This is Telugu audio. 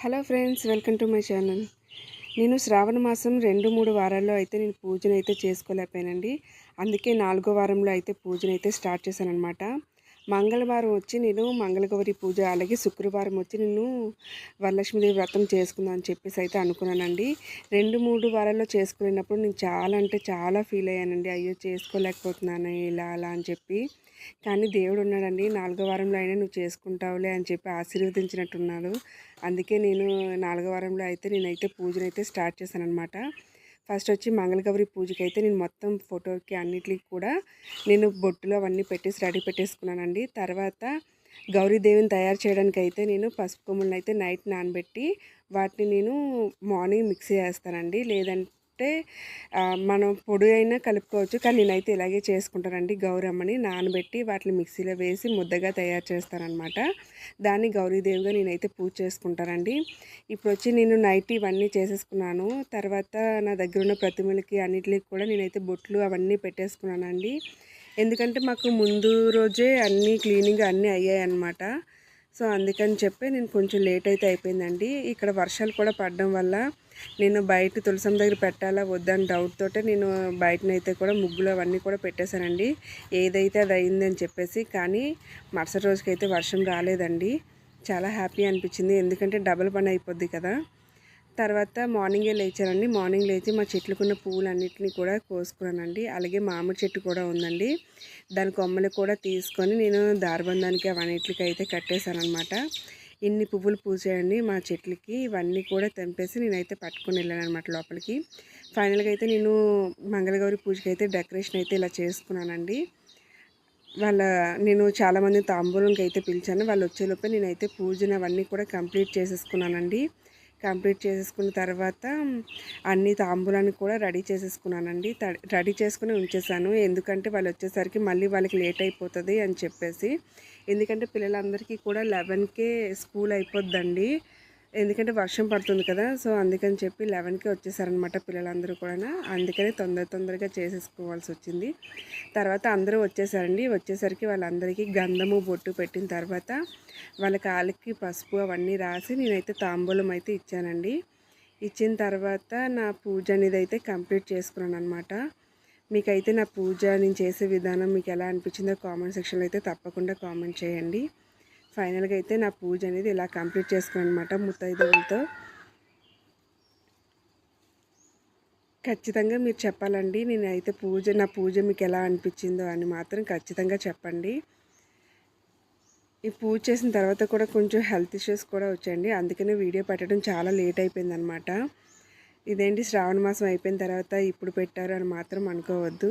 Hello friends welcome to my channel. నేను శ్రావణ మాసం రెండు మూడు వారాల్లో అయితే నేను పూజను అయితే చేసుకోలేకపోయానండి. అందుకే నాలుగో వారంలో అయితే పూజను అయితే స్టార్ట్ చేశాను అనమాట మంగళవారం వచ్చి నేను మంగళగౌరి పూజ అలాగే శుక్రవారం వచ్చి నేను వరలక్ష్మీదేవి వ్రతం చేసుకుందాం అని చెప్పేసి అయితే అనుకున్నానండి. రెండు మూడు వారాల్లో చేసుకునేటప్పుడు నేను చాలా అంటే చాలా ఫీల్ అయ్యానండి. అయ్యో చేసుకోలేకపోతున్నాను ఇలా అలా అని చెప్పి. కానీ దేవుడు ఉన్నాడండి. నాలుగో వారంలో అయినా నువ్వు చేసుకుంటావులే అని చెప్పి ఆశీర్వదించినట్టున్నాడు. అందుకే నేను నాలుగో వారంలో అయితే నేనైతే పూజనైతే స్టార్ట్ చేశాను అనమాట ఫస్ట్ వచ్చి మంగళగౌరి పూజకి అయితే నేను మొత్తం ఫోటోకి అన్నిటికి కూడా నేను బొట్టులు అవన్నీ పెట్టేసి రెడీ పెట్టేసుకున్నానండి. తర్వాత గౌరీదేవిని తయారు చేయడానికి అయితే నేను పసుపు కొమ్ములను అయితే నైట్ నానబెట్టి వాటిని నేను మార్నింగ్ మిక్సీ చేస్తానండి. లేదంటే అంటే మనం పొడి అయినా కలుపుకోవచ్చు. కానీ నేనైతే ఇలాగే చేసుకుంటానండి. గౌరమ్మని నానబెట్టి వాటిని మిక్సీలో వేసి ముద్దగా తయారు చేస్తానమాట దాన్ని గౌరీదేవిగా నేనైతే పూజ చేసుకుంటానండి. ఇప్పుడు వచ్చి నేను నైట్ ఇవన్నీ చేసేసుకున్నాను. తర్వాత నా దగ్గర ఉన్న ప్రతిమలకి అన్నిటికి కూడా నేనైతే బొట్లు అవన్నీ పెట్టేసుకున్నానండి. ఎందుకంటే మాకు ముందు రోజే అన్నీ క్లీనింగ్ అన్నీ అయ్యాయి అన్నమాట సో అందుకని చెప్పి నేను కొంచెం లేట్ అయితే అయిపోయిందండి. ఇక్కడ వర్షాలు కూడా పడడం వల్ల నేను బయట తులసం దగ్గర పెట్టాలా వద్దని డౌట్ తోటే నేను బయటనైతే కూడా ముగ్గులు అవన్నీ కూడా పెట్టేశానండి. ఏదైతే అది అయిందని చెప్పేసి కానీ మరుసటి రోజుకైతే వర్షం రాలేదండి. చాలా హ్యాపీ అనిపించింది. ఎందుకంటే డబల్ పని అయిపోద్ది కదా. తర్వాత మార్నింగే లేచానండి. మార్నింగ్ లేచి మా చెట్లకున్న పువ్వులన్నింటినీ కూడా కోసుకున్నానండి. అలాగే మామిడి చెట్టు కూడా ఉందండి. దాని కొమ్మలు కూడా తీసుకొని నేను దారబంధానికి అవన్నిటికి అయితే కట్టేశాను అనమాట ఇన్ని పువ్వులు పూసాయండి మా చెట్లకి. ఇవన్నీ కూడా తెంపేసి నేనైతే పట్టుకుని వెళ్ళాను అనమాట లోపలికి. ఫైనల్గా అయితే నేను మంగళగౌరి పూజకి అయితే డెకరేషన్ అయితే ఇలా చేసుకున్నానండి. వాళ్ళ నేను చాలామంది తాంబూలంకి అయితే పిలిచాను. వాళ్ళు వచ్చేలోపే నేనైతే పూజను అవన్నీ కూడా కంప్లీట్ చేసేసుకున్నానండి. కంప్లీట్ చేసేసుకున్న తర్వాత అన్ని తాంబూలాన్ని కూడా రెడీ చేసేసుకున్నానండి. రెడీ చేసుకుని ఉంచేసాను. ఎందుకంటే వాళ్ళు వచ్చేసరికి మళ్ళీ వాళ్ళకి లేట్ అయిపోతుంది అని చెప్పేసి. ఎందుకంటే పిల్లలందరికీ కూడా లెవెన్కే స్కూల్ అయిపోద్దండి. ఎందుకంటే వర్షం పడుతుంది కదా సో అందుకని చెప్పి లెవెన్కి వచ్చేసారనమాట పిల్లలందరూ కూడా అందుకని తొందర తొందరగా చేసేసుకోవాల్సి వచ్చింది. తర్వాత అందరూ వచ్చేసారండి. వచ్చేసరికి వాళ్ళందరికీ గంధము బొట్టు పెట్టిన తర్వాత వాళ్ళ కాళ్ళకి పసుపు అవన్నీ రాసి నేనైతే తాంబూలం అయితే ఇచ్చానండి. ఇచ్చిన తర్వాత నా పూజ అనేది అయితే కంప్లీట్ చేసుకున్నాను అనమాట మీకైతే నా పూజ నేను చేసే విధానం మీకు ఎలా అనిపించిందో కామెంట్ సెక్షన్లో అయితే తప్పకుండా కామెంట్ చేయండి. ఫైనల్గా అయితే నా పూజ అనేది ఇలా కంప్లీట్ చేసుకున్నాను అనమాట ముత్తైదువులతో. ఖచ్చితంగా మీరు చెప్పాలండి నేను అయితే పూజ నా పూజ మీకు ఎలా అనిపించిందో అని మాత్రం ఖచ్చితంగా చెప్పండి. ఈ పూజ చేసిన తర్వాత కూడా కొంచెం హెల్త్ ఇష్యూస్ కూడా వచ్చాయండి అందుకనే వీడియో పెట్టడం చాలా లేట్ అయిపోయిందనమాట ఇదేంటి శ్రావణ మాసం అయిపోయిన తర్వాత ఇప్పుడు పెట్టారు అని మాత్రం అనుకోవద్దు.